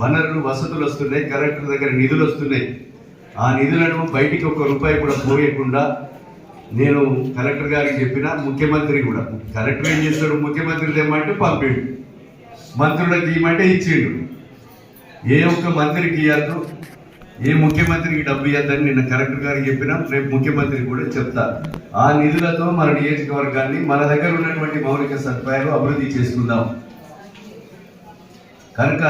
వనరులు వసతులు వస్తున్నాయి కలెక్టర్ దగ్గర నిధులు వస్తున్నాయి. ఆ నిధులను బయటికి ఒక రూపాయి కూడా పోయకుండా నేను కలెక్టర్ గారికి చెప్పిన ముఖ్యమంత్రి కూడా కలెక్టర్ ఏం చేస్తాడు? ముఖ్యమంత్రి తెమ్మంటే పంపిండు. మంత్రులకు ఇవ్వమంటే ఇచ్చిండు. ఏ ఒక్క మంత్రికి ఇవ్వద్దు. ఏ ముఖ్యమంత్రికి డబ్బు ఇవ్వద్దని నిన్న కలెక్టర్ గారికి చెప్పినా రేపు ముఖ్యమంత్రి కూడా చెప్తా. ఆ నిధులతో మన నియోజకవర్గాన్ని మన దగ్గర ఉన్నటువంటి మౌలిక సదుపాయాలు అభివృద్ధి చేసుకుందాం. కనుక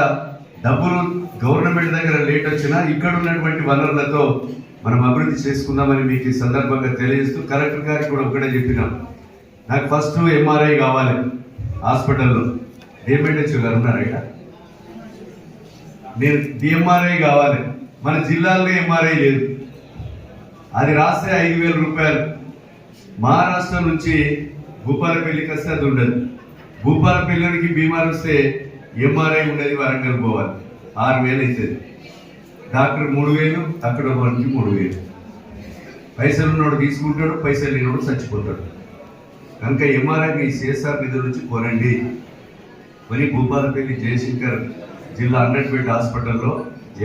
డబ్బులు గవర్నమెంట్ దగ్గర లేట్ వచ్చినా ఇక్కడ ఉన్నటువంటి వనరులతో మనం అభివృద్ధి చేసుకుందామని మీకు ఈ సందర్భంగా తెలియజేస్తూ కలెక్టర్ గారికి కూడా ఒకటే చెప్పినాం. నాకు ఫస్ట్ ఎంఆర్ఐ కావాలి హాస్పిటల్లో. డిఎంఎడ్హెచ్ గారు ఉన్నారు నేను డిఎంఆర్ఐ కావాలి. మన జిల్లాలో ఎంఆర్ఐ లేదు. అది రాస్తే ఐదు వేల రూపాయలు. మహారాష్ట్ర నుంచి భూపాలపల్లికి వస్తే అది ఉండదు. భూపాలపల్లికి బీమార్ వస్తే ఎంఆర్ఐ ఉండేది వరంగల్ పోవాలి. ఆరు వేలు అవుతుంది డాక్టర్ మూడు వేలు అక్కడ మనకి మూడు వేలు. పైసలు ఉన్నోడు తీసుకుంటాడు పైసలు లేనివాడు చచ్చిపోతాడు. కనుక ఎంఆర్ఐ మీ సిఎస్ఆర్ నిధుల నుంచి కోరండి మరి భూపాలపల్లి జయశంకర్ జిల్లా అండర్పేట హాస్పిటల్లో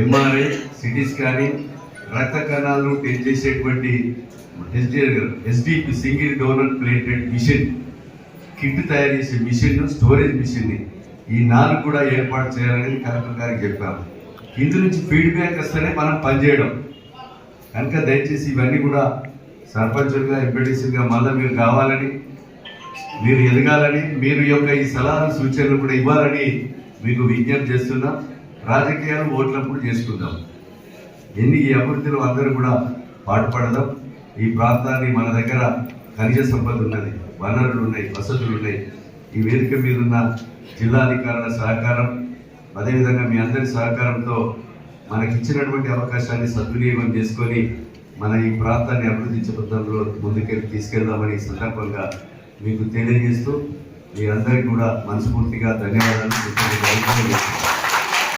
ఎంఆర్ఐ సిటీ స్కానింగ్ రక్త కణాలను టెస్ట్ చేసేటువంటి SDP single donor platelet machine kit తయారు చేసే మిషన్ స్టోరేజ్ మిషన్ని ఈ నాలుగు కూడా ఏర్పాటు చేయాలని కలెక్టర్ గారికి చెప్పాము. ఇందు నుంచి ఫీడ్బ్యాక్ వస్తేనే మనం పనిచేయడం. కనుక దయచేసి ఇవన్నీ కూడా సర్పంచులుగా ఎంపీటీసీలుగా మళ్ళీ మీరు కావాలని మీరు ఎదగాలని మీరు యొక్క ఈ సలహాలు సూచనలు కూడా ఇవ్వాలని మీకు విజ్ఞప్తి చేస్తున్నాం. రాజకీయాలు ఓట్లప్పుడు చేసుకుందాం. ఎన్ని ఈ అభివృద్ధిలో అందరూ కూడా పాటుపడదాం. ఈ ప్రాంతాన్ని మన దగ్గర ఖనిజ సంపద ఉన్నది వనరులు ఉన్నాయి వసతులు ఉన్నాయి. ఈ వేదిక మీద ఉన్న జిల్లాధికారుల సహకారం అదేవిధంగా మీ అందరి సహకారంతో మనకి ఇచ్చినటువంటి అవకాశాన్ని సద్వినియోగం చేసుకొని మన ఈ ప్రాంతాన్ని అభివృద్ధి పథంలో ముందుకెళ్ళి తీసుకెళ్దామని సందర్భంగా మీకు తెలియజేస్తూ మీరందరికీ కూడా మనస్ఫూర్తిగా ధన్యవాదాలు.